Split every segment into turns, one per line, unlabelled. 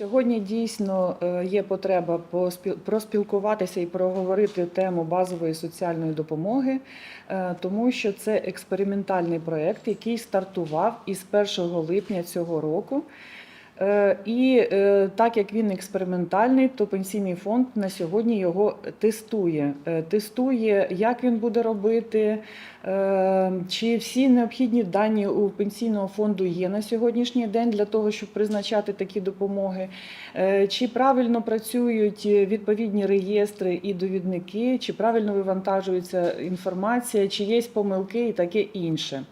Сьогодні дійсно е, є потреба проспілкуватися і проговорити тему базової соціальної допомоги, е, тому що це експериментальний проєкт, який стартував із 1 липня цього року. Е, І е, так як він експериментальний, то пенсійний фонд на сьогодні його тестує. Е, Тестує, як він буде робити, чи всі необхідні дані у пенсійного фонду є на сьогоднішній день для того, щоб призначати такі допомоги, чи правильно працюють відповідні реєстри і довідники, чи правильно вивантажується інформація, чи є помилки і таке інше.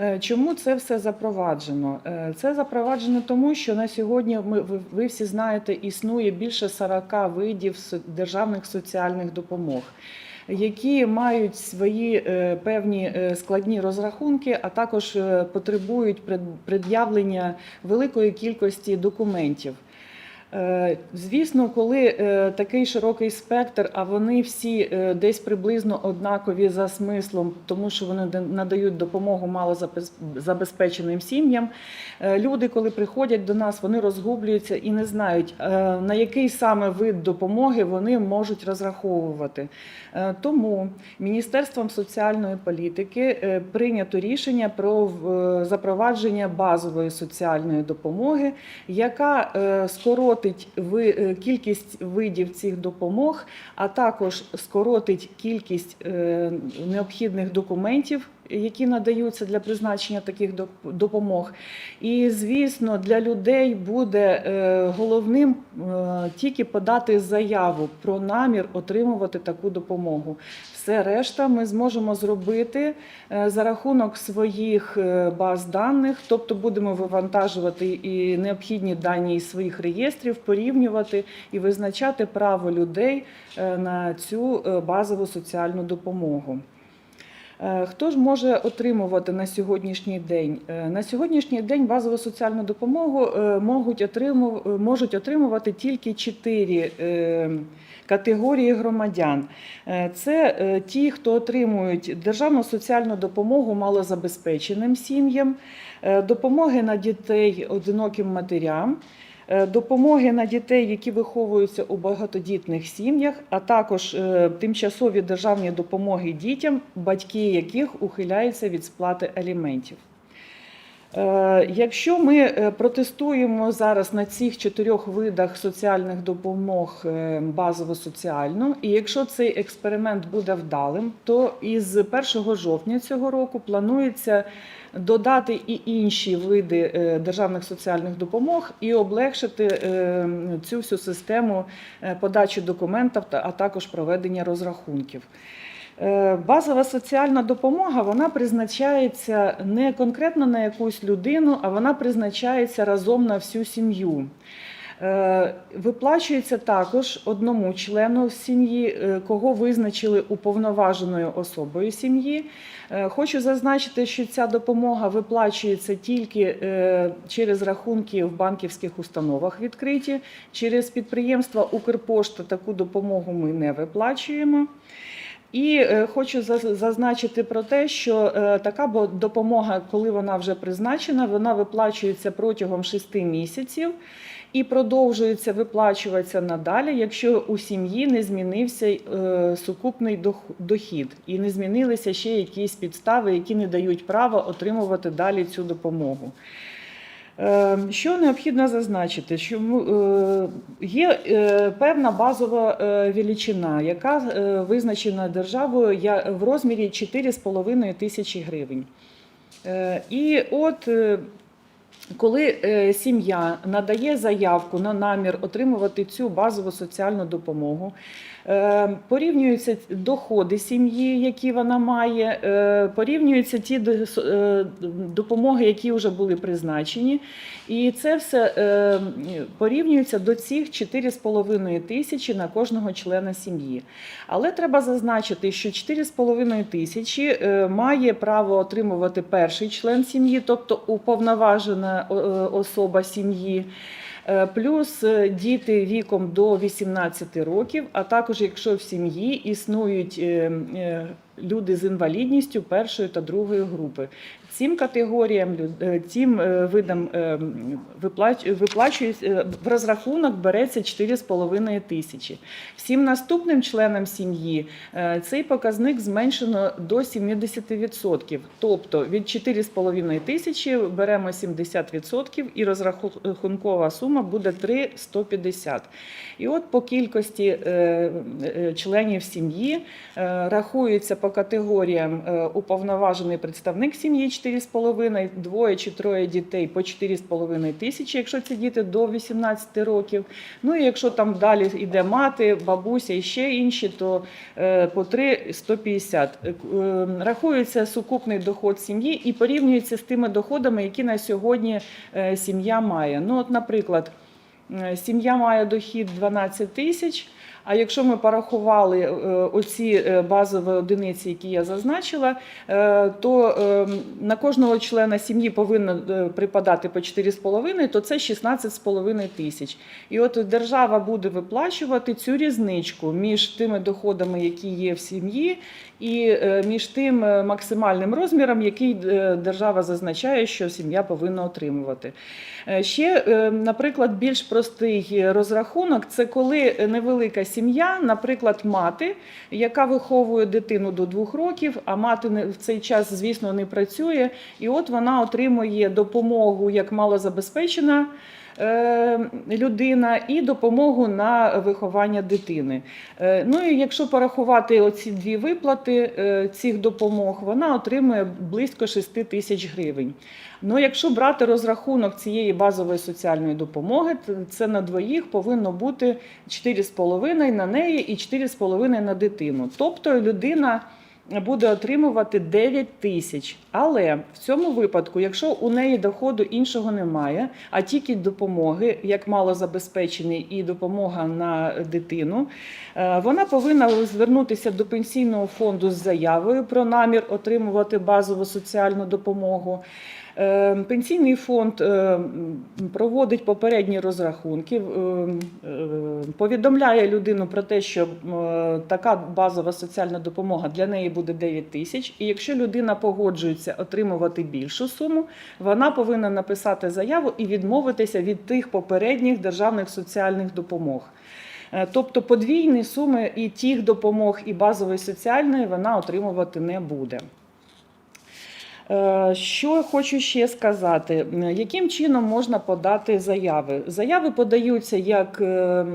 Е, Чому це все запроваджено? Е, Це запроваджено тому, що на сьогодні ми ви, всі знаєте, існує більше 40 видів державних соціальних допомог. Які мають свої е, певні складні розрахунки, а також потребують пред- пред'явлення великої кількості документів. Е, Звісно, коли е, такий широкий спектр, а вони всі е, десь приблизно однакові за смислом, тому що вони надають допомогу малозабезпеченим сім'ям. Люди, коли приходять до нас, вони розгублюються і не знають, на який саме вид допомоги вони можуть розраховувати. Тому Міністерством соціальної політики прийнято рішення про запровадження базової соціальної допомоги, яка е, скоротить е, кількість видів цих допомог, а також скоротить кількість е, необхідних документів. Які надаються для призначення таких допомог, і звісно, для людей буде е, головним е, тільки подати заяву про намір отримувати таку допомогу. Все решта ми зможемо зробити е, за рахунок своїх баз даних, тобто будемо вивантажувати і необхідні дані із своїх реєстрів, порівнювати і визначати право людей на цю базову соціальну допомогу. Е, Хто ж може отримувати на сьогоднішній день? Е, На сьогоднішній день базову соціальну допомогу е, можуть отриму- е, можуть отримувати тільки чотири категорії громадян. Це ті, хто отримують державну соціальну допомогу малозабезпеченим сім'ям, допомоги на дітей одиноким матерям. Е, Допомоги на дітей, які виховуються у багатодітних сім'ях, а також е, тимчасові державні допомоги дітям, батьки яких ухиляються від сплати аліментів. Е, Якщо ми протестуємо зараз на цих чотирьох видах соціальних допомог базово соціальну, і якщо цей експеримент буде вдалим, то із 1 жовтня цього року планується додати і інші види е, державних соціальних допомог і облегшити е, цю всю систему е, подачі документів, а також проведення розрахунків. Базова соціальна допомога вона призначається не конкретно на якусь людину, а вона призначається разом на всю сім'ю. Е, Виплачується також одному члену сім'ї, е, кого визначили уповноваженою особою сім'ї. Е, Хочу зазначити, що ця допомога виплачується тільки через рахунки в банківських установах відкриті. Через підприємства Укрпошта таку допомогу ми не виплачуємо. І е, хочу заз- зазначити про те, що е, така допомога, коли вона вже призначена, вона виплачується протягом 6 місяців і продовжується виплачуватися надалі, якщо у сім'ї не змінився е, сукупний дох- дохід і не змінилися ще якісь підстави, які не дають права отримувати далі цю допомогу. Е, Що необхідно зазначити, що е, є е, певна базова е, величина, яка визначена державою в розмірі 4,5 тисячі гривень. І от коли сім'я надає заявку на намір отримувати цю базову соціальну допомогу, порівнюються доходи сім'ї, які вона має, е, порівнюються ті е, допомоги, які вже були призначені, і це все е, порівнюється до цих 4,5 тисячі на кожного члена сім'ї. Але треба зазначити, що 4,5 тисячі е, має право отримувати перший член сім'ї, тобто уповноважена е, особа сім'ї. Е, Плюс е, діти віком до 18 років, а також якщо в сім'ї існують е, люди з інвалідністю першої та другої групи. Всім категоріям е, тим е, видам е, виплачується в розрахунок береться 4,5 тисячі. Всім наступним членам сім'ї цей показник зменшено до 70%. Тобто від 4,5 тисячі беремо 70% і розрахункова сума буде 3,150. І от по кількості членів сім'ї рахується по категоріям уповноважений представник сім'ї 4,5, двоє чи троє дітей по 4,5 тисячі, якщо це діти до 18 років. Ну і якщо там далі йде мати, бабуся і ще інші, то е, по 3,150. Е, е, Рахується сукупний доход сім'ї і порівнюється з тими доходами, які на сьогодні сім'я має. Ну, от, наприклад, сім'я має дохід 12 тисяч. А якщо ми порахували е, оці е, базові одиниці, які я зазначила, е, то на кожного члена сім'ї повинно припадати по 4,5, то це 16,5 тисяч. І от держава буде виплачувати цю різничку між тими доходами, які є в сім'ї, і між тим максимальним розміром, який держава зазначає, що сім'я повинна отримувати. Ще, наприклад, більш простий розрахунок це коли невелика сім'я, наприклад, мати, яка виховує дитину до двох років, а мати в цей час, звісно, не працює, і от вона отримує допомогу як малозабезпечена людина і допомогу на виховання дитини. Е, Ну і якщо порахувати оці дві виплати е, цих допомог, вона отримує близько 6 тисяч гривень. Ну, якщо брати розрахунок цієї базової соціальної допомоги, це на двоїх повинно бути 4,5 на неї і 4,5 на дитину. Тобто людина буде отримувати 9 тисяч. Але в цьому випадку, якщо у неї доходу іншого немає, а тільки допомоги, як малозабезпечений і допомога на дитину, е, вона повинна звернутися до пенсійного фонду з заявою про намір отримувати базову соціальну допомогу. Е, Пенсійний фонд е, проводить попередні розрахунки, е, е, повідомляє людину про те, що е, така базова соціальна допомога для неї буде 9 тисяч. І якщо людина погоджується отримувати більшу суму, вона повинна написати заяву і відмовитися від тих попередніх державних соціальних допомог. Е, Тобто подвійні суми і тих допомог, і базової соціальної вона отримувати не буде. Е, Що хочу ще сказати, яким чином можна подати заяви? Заяви подаються як. е,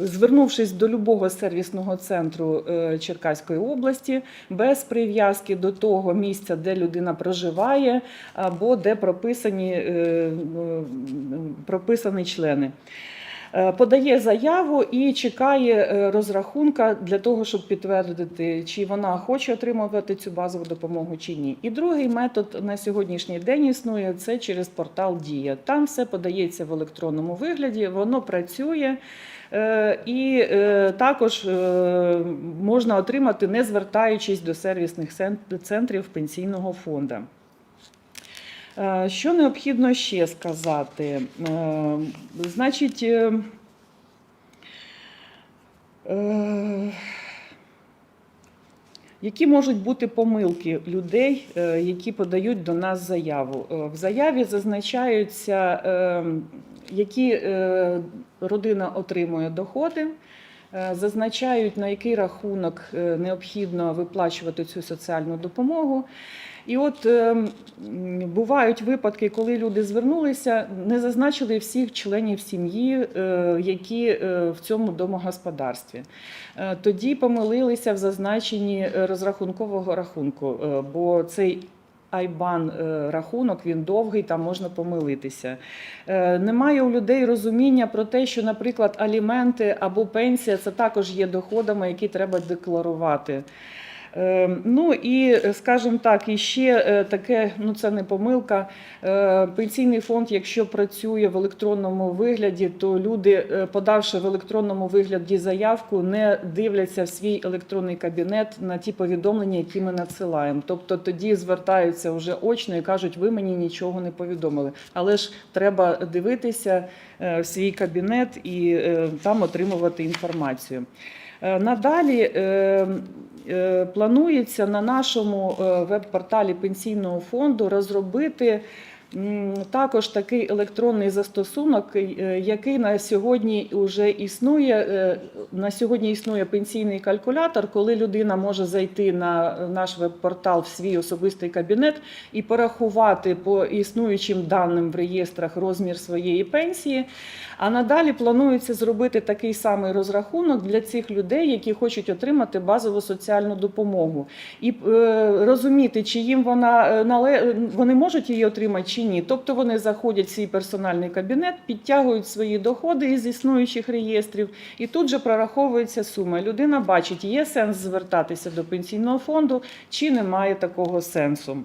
Звернувшись до любого сервісного центру е, Черкаської області, без прив'язки до того місця, де людина проживає, або де прописані, прописані члени. Е, Подає заяву і чекає е, розрахунка для того, щоб підтвердити, чи вона хоче отримувати цю базову допомогу чи ні. І другий метод на сьогоднішній день існує це через портал Дія. Там все подається в електронному вигляді, воно працює. Е, І також можна отримати, не звертаючись до сервісних цен- центрів пенсійного фонду. Е, Що необхідно ще сказати? Е, Значить, е, які можуть бути помилки людей, які подають до нас заяву? В заяві зазначаються, які родина отримує доходи, зазначають, на який рахунок е, необхідно виплачувати цю соціальну допомогу. І от е, бувають випадки, коли люди звернулися, не зазначили всіх членів сім'ї, е, які е, в цьому домогосподарстві. Е, Тоді помилилися в зазначенні е, розрахункового рахунку, е, бо цей Айбан е, рахунок він довгий, там можна помилитися. Е, Немає у людей розуміння про те, що, наприклад, аліменти або пенсія це також є доходами, які треба декларувати. Е, Ну і, е, скажімо так, і ще е, таке, ну це не помилка. е, Пенсійний фонд, якщо працює в електронному вигляді, то люди, подавши в електронному вигляді заявку, не дивляться в свій електронний кабінет на ті повідомлення, які ми надсилаємо. Тобто тоді звертаються вже очно і кажуть, ви мені нічого не повідомили. Але ж треба дивитися в свій кабінет і там отримувати інформацію. Надалі е, е, планується на нашому е, веб-порталі пенсійного фонду розробити. Також такий електронний застосунок, е, який на сьогодні вже існує. Е, На сьогодні існує пенсійний калькулятор, коли людина може зайти на наш веб-портал в свій особистий кабінет і порахувати по існуючим даним в реєстрах розмір своєї пенсії. А надалі планується зробити такий самий розрахунок для цих людей, які хочуть отримати базову соціальну допомогу, і е, розуміти, чи їм вона вони можуть її отримати ні. Тобто вони заходять в свій персональний кабінет, підтягують свої доходи із існуючих реєстрів, і тут же прораховується сума. Людина бачить, є сенс звертатися до пенсійного фонду, чи немає такого сенсу.